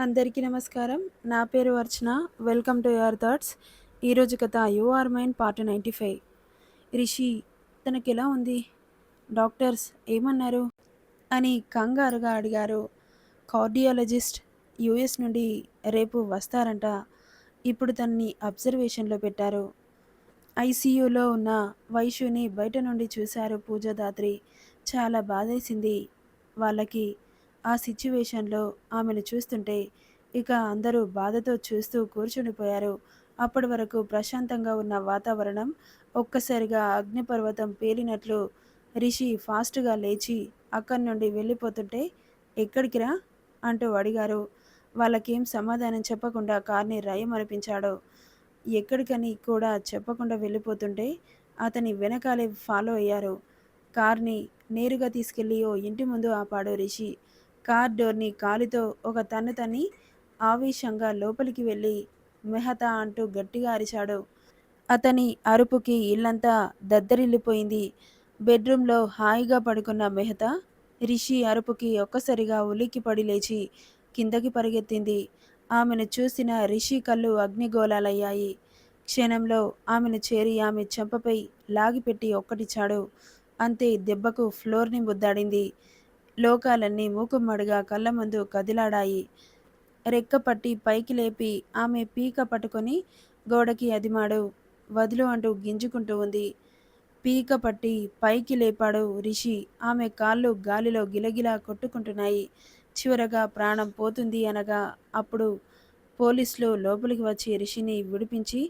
అందరికీ నమస్కారం. నా పేరు Archana. Welcome to your thoughts ఈరోజు కథ you are mine part ninety five. Rishi తనకి ఎలా ఉంది? డాక్టర్స్ ఏమన్నారు? అని కంగారుగా అడిగారు. కార్డియాలజిస్ట్ యుఎస్ నుండి రేపు వస్తారంట. ఇప్పుడు తనని అబ్జర్వేషన్లో పెట్టారు. ఐసీయూలో ఉన్న వైశ్యుని బయట నుండి చూశారు పూజాదాత్రి. చాలా బాధేసింది. వాళ్ళకి ఆ సిచ్యువేషన్లో ఆమెను చూస్తుంటే ఇక అందరూ బాధతో చూస్తూ కూర్చుండిపోయారు. అప్పటి వరకు ప్రశాంతంగా ఉన్న వాతావరణం ఒక్కసారిగా అగ్నిపర్వతం పేలినట్లు రిషి ఫాస్ట్గా లేచి అక్కడి నుండి వెళ్ళిపోతుంటే ఎక్కడికి రా? అంటూ అడిగారు. వాళ్ళకేం సమాధానం చెప్పకుండా కార్ని రయమనిపించాడు. ఎక్కడికని కూడా చెప్పకుండా వెళ్ళిపోతుంటే అతని వెనకాలే ఫాలో అయ్యారు. కార్ని నేరుగా తీసుకెళ్ళి ఓ ఇంటి ముందు ఆపాడు రిషి. కార్ డోర్ని కాలితో ఒక తన్ను తన్ని ఆవేశంగా లోపలికి వెళ్ళి మెహతా అంటూ గట్టిగా అరిచాడు. అతని అరుపుకి ఇల్లంతా దద్దరిల్లిపోయింది. బెడ్రూమ్లో హాయిగా పడుకున్న మెహతా రిషి అరుపుకి ఒక్కసారిగా ఉలిక్కిపడి లేచి కిందకి పరిగెత్తింది. ఆమెను చూసిన రిషి కళ్ళు అగ్నిగోళాలయ్యాయి. క్షణంలో ఆమెను చేరి ఆమె చెంపపై లాగిపెట్టి ఒక్కటిచ్చాడు అంతే దెబ్బకు ఫ్లోర్ని ముద్దాడింది లోకాలన్నీ మూకుమ్మడిగా కళ్ళ ముందు కదిలాడాయి. రెక్కపట్టి పైకి లేపి ఆమె పీక పట్టుకొని గోడకి అదిమాడు. వదులు అంటూ గింజుకుంటూ ఉంది. పీక పట్టి పైకి లేపాడు రిషి. ఆమె కాళ్ళు గాలిలో గిలగిలా కొట్టుకుంటున్నాయి. చివరగా ప్రాణం పోతుంది అనగా అప్పుడు పోలీసులు లోపలికి వచ్చి రిషిని విడిపించి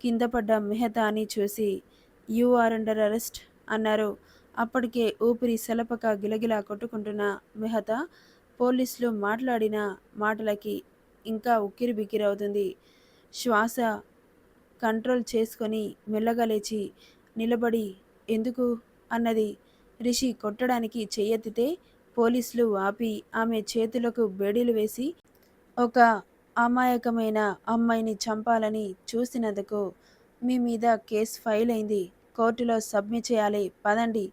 కింద పడ్డ మెహతాని చూసి యు ఆర్ అండర్ అరెస్ట్ అన్నారు. అప్పటికే ఊపిరి సెలపక గిలగిలా కొట్టుకుంటున్న మెహతా పోలీసులు మాట్లాడిన మాటలకి ఇంకా ఉక్కిరి బిక్కిరవుతుంది శ్వాస కంట్రోల్ చేసుకొని మెల్లగా లేచి నిలబడి ఎందుకు? అన్నది రిషి కొట్టడానికి చెయ్యెత్తితే పోలీసులు ఆపి ఆమె చేతులకు బేడీలు వేసి ఒక అమాయకమైన అమ్మాయిని చంపాలని చూసినందుకు మీ మీద కేసు ఫైల్ అయింది కోర్టులో సబ్మిట్ చేయాలి పదండి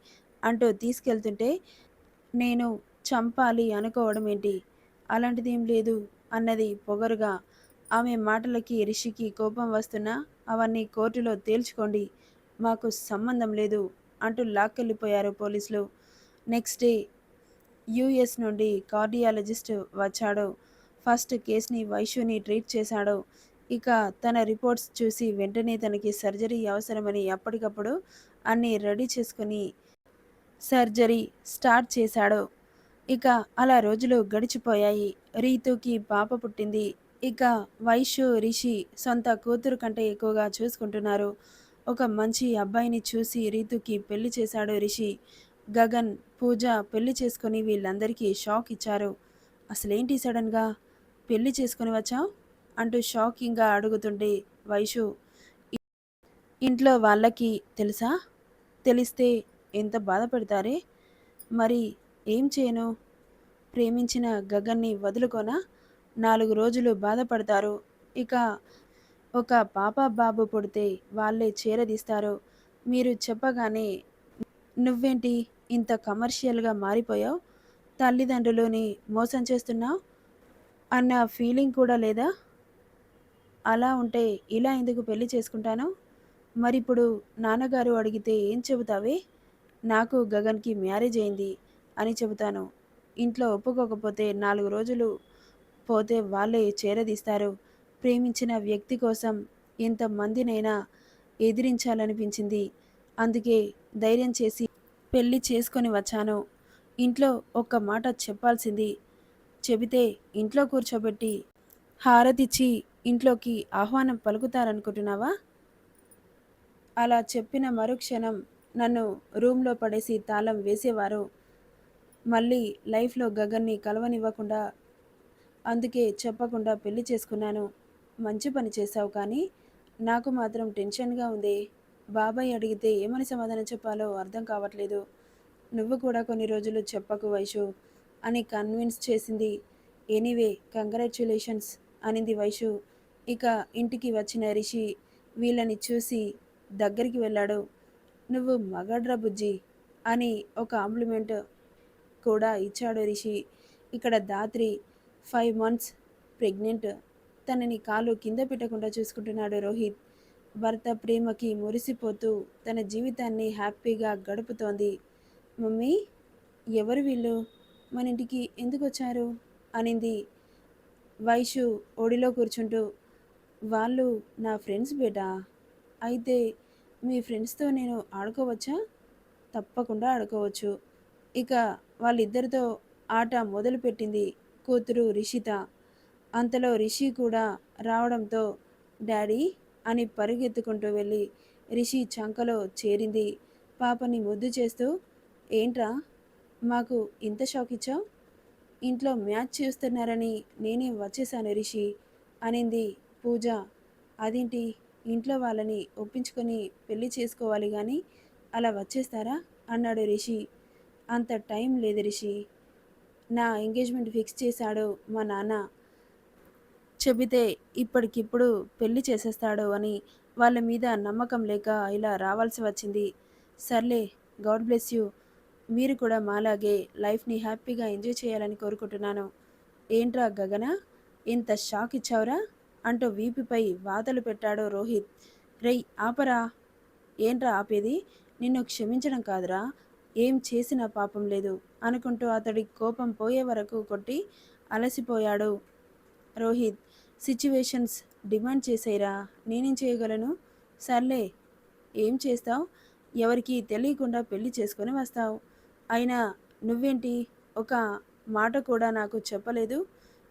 అంటూ తీసుకెళ్తుంటే నేను చంపాలి అనుకోవడం ఏంటి? అలాంటిదేం లేదు అన్నది పొగరుగా. ఆమె మాటలకి రిషికి కోపం వస్తున్నా అవన్నీ కోర్టులో తేల్చుకోండి మాకు సంబంధం లేదు అంటూ లాక్కెళ్ళిపోయారు పోలీసులు. నెక్స్ట్ డే యుఎస్ నుండి కార్డియాలజిస్ట్ వచ్చాడు. ఫస్ట్ కేసుని వైశ్యుని ట్రీట్ చేశాడు. ఇక తన రిపోర్ట్స్ చూసి వెంటనే తనకి సర్జరీ అవసరమని అప్పటికప్పుడు అన్నీ రెడీ చేసుకుని సర్జరీ స్టార్ట్ చేశాడు. ఇక అలా రోజులు గడిచిపోయాయి. రీతుకి పాప పుట్టింది. ఇక వైశ్యు రిషి సొంత కూతురు కంటే ఎక్కువగా చూసుకుంటున్నారు. ఒక మంచి అబ్బాయిని చూసి రీతుకి పెళ్ళి చేశాడు రిషి. గగన్ పూజ పెళ్ళి చేసుకుని వీళ్ళందరికీ షాక్ ఇచ్చారు. అసలేంటి సడన్గా? పెళ్ళి చేసుకుని వచ్చావు? అంటూ షాకింగ్గా అడుగుతుండే వైషు ఇంట్లో వాళ్ళకి తెలుసా? తెలిస్తే ఎంత బాధపడతారే? మరి ఏం చేయను? ప్రేమించిన గగన్ని వదులుకొనా? నాలుగు రోజులు బాధపడతారు. ఇక ఒక పాప బాబు పుడితే వాళ్ళే చేరదీస్తారు. మీరు చెప్పగానే నువ్వేంటి ఇంత కమర్షియల్గా మారిపోయావు? తల్లిదండ్రులని మోసం చేస్తున్నావు? అన్న ఫీలింగ్ కూడా లేదా? అలా ఉంటే ఇలా ఎందుకు పెళ్ళి చేసుకుంటాను? మరిప్పుడు నాన్నగారు అడిగితే ఏం చెబుతావే? నాకు గగన్కి మ్యారేజ్ అయింది అని చెబుతాను. ఇంట్లో ఒప్పుకోకపోతే నాలుగు రోజులు పోతే వాళ్ళే చేరదీస్తారు. ప్రేమించిన వ్యక్తి కోసం ఎంతమందినైనా ఎదిరించాలనిపించింది. అందుకే ధైర్యం చేసి పెళ్ళి చేసుకొని వచ్చాను. ఇంట్లో ఒక్క మాట చెప్పాల్సింది. చెబితే ఇంట్లో కూర్చోబెట్టి హారతిచ్చి ఇంట్లోకి ఆహ్వానం పలుకుతారనుకుంటున్నావా? అలా చెప్పిన మరుక్షణం నన్ను రూమ్లో పడేసి తాళం వేసేవారు. మళ్ళీ లైఫ్లో గగన్ని కలవనివ్వకుండా అందుకే చెప్పకుండా పెళ్ళి చేసుకున్నాను. మంచి పని చేశావు కానీ నాకు మాత్రం టెన్షన్గా ఉంది. బాబాయ్ అడిగితే ఏమని సమాధానం చెప్పాలో అర్థం కావట్లేదు. నువ్వు కూడా కొన్ని రోజులు చెప్పకు వైషు అని కన్విన్స్ చేసింది. ఎనీవే కంగ్రాచ్యులేషన్స్ అనింది వైషు. ఇక ఇంటికి వచ్చిన రిషి వీళ్ళని చూసి దగ్గరికి వెళ్ళాడు. నువ్వు మగడ్రా బుజ్జి అని ఒక కాంప్లిమెంట్ కూడా ఇచ్చాడు రిషి. ఇక్కడ దాత్రి ఫైవ్ మంత్స్ ప్రెగ్నెంట్. తనని కాలు కింద పెట్టకుండా చూసుకుంటున్నాడు రోహిత్. భర్త ప్రేమకి మురిసిపోతూ తన జీవితాన్ని హ్యాపీగా గడుపుతోంది. మమ్మీ ఎవరు వీళ్ళు? మన ఇంటికి ఎందుకు వచ్చారు? అనింది. వైషు ఒడిలో కూర్చుంటూ వాళ్ళు నా ఫ్రెండ్స్ బేటా. అయితే మీ ఫ్రెండ్స్తో నేను ఆడుకోవచ్చా? తప్పకుండా ఆడుకోవచ్చు. ఇక వాళ్ళిద్దరితో ఆట మొదలుపెట్టింది కూతురు రిషిత. అంతలో రిషి కూడా రావడంతో డాడీ అని పరుగెత్తుకుంటూ వెళ్ళి రిషి చంకలో చేరింది. పాపని ముద్దు చేస్తూ ఏంట్రా మాకు ఇంత షాక్ ఇచ్చావు? ఇంట్లో మ్యాచ్ చూస్తున్నారని నేనే వచ్చేసాను రిషి అనింది పూజ. అదేంటి? ఇంట్లో వాళ్ళని ఒప్పించుకొని పెళ్ళి చేసుకోవాలి కానీ అలా వచ్చేస్తారా? అన్నాడు రిషి. అంత టైం లేదు రిషి. నా ఎంగేజ్మెంట్ ఫిక్స్ చేశాడు మా నాన్న. చెబితే ఇప్పటికిప్పుడు పెళ్ళి చేసేస్తాడు అని వాళ్ళ మీద నమ్మకం లేక ఇలా రావాల్సి వచ్చింది. సర్లే గాడ్ బ్లెస్ యూ. మీరు కూడా మాలాగే లైఫ్ని హ్యాపీగా ఎంజాయ్ చేయాలని కోరుకుంటున్నాను. ఏంట్రా గగన? ఇంత షాక్ ఇచ్చావురా? అంటూ వీపుపై వాతలు పెట్టాడు రోహిత్. రేయ్ ఆపరా. ఏంట్రా ఆపేది? నిన్ను క్షమించడం కాదురా. ఏం చేసినా పాపం లేదు అనుకుంటూ అతడి కోపం పోయే వరకు కొట్టి అలసిపోయాడు రోహిత్. సిచ్యువేషన్స్ డిమాండ్ చేసేరా? నేనేం చేయగలను? సర్లే ఏం చేస్తావు? ఎవరికి తెలియకుండా పెళ్ళి చేసుకొని వస్తావు. అయినా నువ్వేంటి? ఒక మాట కూడా నాకు చెప్పలేదు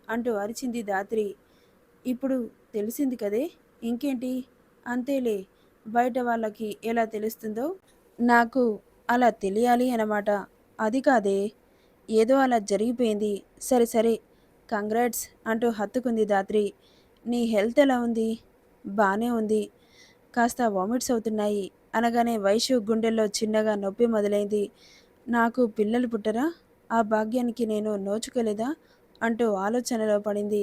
అంటూ అరిచింది దాత్రి ఇప్పుడు తెలిసింది కదే. ఇంకేంటి? అంతేలే. బయట వాళ్ళకి ఎలా తెలుస్తుందో? నాకు అలా తెలియాలి అన్నమాట. అది కాదే. ఏదో అలా జరిగిపోయింది. సరే సరే. కంగ్రాట్స్ అంటూ హత్తుకుంది దాత్రి. నీ హెల్త్ ఎలా ఉంది? బాగానే ఉంది. కాస్త వామిట్స్ అవుతున్నాయి. అనగానే వైశ్యు గుండెల్లో చిన్నగా నొప్పి మొదలైంది. నాకు పిల్లలు పుట్టరా? ఆ భాగ్యానికి నేను నోచుకోలేదా? అంటూ ఆలోచనలో పడింది.